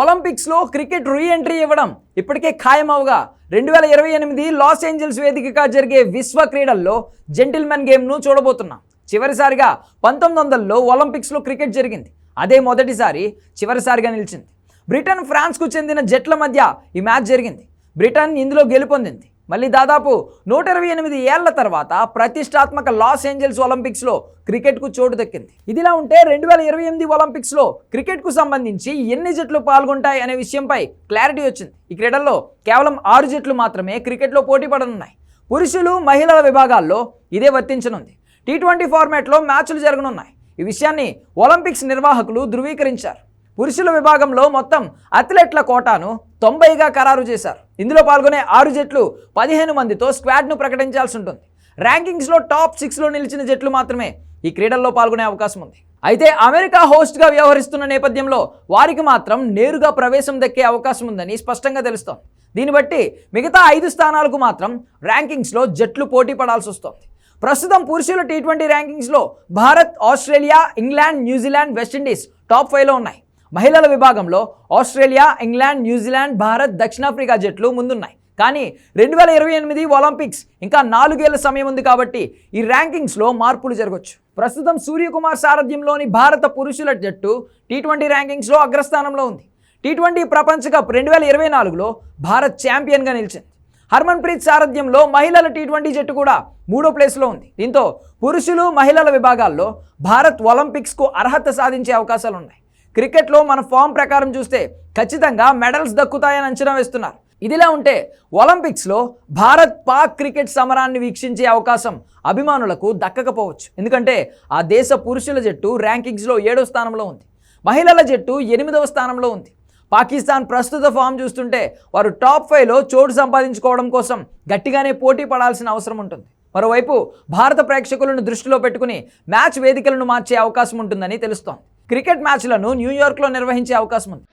ఒలింపిక్స్లో cricket reentry ఇవ్వడం ఇప్పటికే ఖాయమవగా. రెండు వేల ఇరవై ఎనిమిది లాస్ ఏంజల్స్ వేదికగా జరిగే విశ్వ క్రీడల్లో జెంటిల్మెన్ గేమ్ను చూడబోతున్నాం. చివరిసారిగా పంతొమ్మిది వందల్లో ఒలింపిక్స్లో క్రికెట్ జరిగింది. అదే మొదటిసారి చివరిసారిగా నిలిచింది. బ్రిటన్ ఫ్రాన్స్కు చెందిన జట్ల మధ్య ఈ మ్యాచ్ జరిగింది. బ్రిటన్ ఇందులో గెలుపొందింది. మళ్ళీ దాదాపు నూట ఇరవై ఎనిమిది ఏళ్ళ తర్వాత ప్రతిష్టాత్మక లాస్ ఏంజల్స్ ఒలింపిక్స్లో క్రికెట్కు చోటు దక్కింది. ఇదిలా ఉంటే రెండు వేల ఇరవై ఎనిమిది ఒలింపిక్స్లో క్రికెట్కు సంబంధించి ఎన్ని జట్లు పాల్గొంటాయి అనే విషయంపై క్లారిటీ వచ్చింది. ఈ క్రీడల్లో కేవలం ఆరు జట్లు మాత్రమే క్రికెట్లో పోటీ పడనున్నాయి. పురుషులు మహిళల విభాగాల్లో ఇదే వర్తించనుంది. టీ ట్వంటీ ఫార్మాట్లో మ్యాచ్లు జరగనున్నాయి. ఈ విషయాన్ని ఒలింపిక్స్ నిర్వాహకులు ధృవీకరించారు. పురుషుల విభాగంలో మొత్తం అథ్లెట్ల కోటాను తొంభైగా ఖరారు చేశారు. ఇందులో పాల్గొనే ఆరు జట్లు పదిహేను మందితో స్క్వాడ్ను ప్రకటించాల్సి ఉంటుంది. ర్యాంకింగ్స్లో టాప్ సిక్స్లో నిలిచిన జట్లు మాత్రమే ఈ క్రీడల్లో పాల్గొనే అవకాశం ఉంది. అయితే అమెరికా హోస్ట్గా వ్యవహరిస్తున్న నేపథ్యంలో వారికి మాత్రం నేరుగా ప్రవేశం దక్కే అవకాశం ఉందని స్పష్టంగా తెలుస్తోంది. దీన్ని బట్టి మిగతా ఐదు స్థానాలకు మాత్రం ర్యాంకింగ్స్లో జట్లు పోటీ పడాల్సి వస్తోంది. ప్రస్తుతం పురుషుల T twenty ర్యాంకింగ్స్లో Bharat Australia England New Zealand West Indies top ఫైవ్లో ఉన్నాయి. మహిళల విభాగంలో ఆస్ట్రేలియా ఇంగ్లాండ్ న్యూజిలాండ్ భారత్ దక్షిణాఫ్రికా జట్లు ముందున్నాయి. కానీ రెండు వేల ఇరవై ఎనిమిది ఒలింపిక్స్ ఇంకా నాలుగేళ్ళ సమయం ఉంది కాబట్టి ఈ ర్యాంకింగ్స్లో మార్పులు జరగవచ్చు ప్రస్తుతం సూర్యకుమార్ సారథ్యంలోని భారత పురుషుల జట్టు టీ ట్వంటీ ర్యాంకింగ్స్లో అగ్రస్థానంలో ఉంది. టీ ట్వంటీ ప్రపంచ కప్ రెండు వేల ఇరవై నాలుగులో భారత్ ఛాంపియన్గా నిలిచింది. హర్మన్ప్రీత్ సారథ్యంలో మహిళల టీ ట్వంటీ జట్టు కూడా మూడో ప్లేస్లో ఉంది. దీంతో పురుషులు మహిళల విభాగాల్లో భారత్ ఒలింపిక్స్కు అర్హత సాధించే అవకాశాలు ఉన్నాయి క్రికెట్లో మన ఫామ్ ప్రకారం చూస్తే ఖచ్చితంగా మెడల్స్ దక్కుతాయని అంచనా వేస్తున్నారు. ఇదిలా ఉంటే ఒలింపిక్స్లో భారత్ పాక్ క్రికెట్ సమరాన్ని వీక్షించే అవకాశం అభిమానులకు దక్కకపోవచ్చు. ఎందుకంటే ఆ దేశ పురుషుల జట్టు ర్యాంకింగ్స్లో ఏడో స్థానంలో ఉంది. మహిళల జట్టు ఎనిమిదవ స్థానంలో ఉంది. పాకిస్తాన్ ప్రస్తుత ఫామ్ చూస్తుంటే వారు టాప్ ఫైవ్లో చోటు సంపాదించుకోవడం కోసం గట్టిగానే పోటీ పడాల్సిన అవసరం ఉంటుంది. మరోవైపు భారత ప్రేక్షకులను దృష్టిలో పెట్టుకుని మ్యాచ్ వేదికలను మార్చే అవకాశం ఉంటుందని తెలుస్తోంది. క్రికెట్ మ్యాచ్లను న్యూయార్క్లో నిర్వహించే అవకాశం ఉంది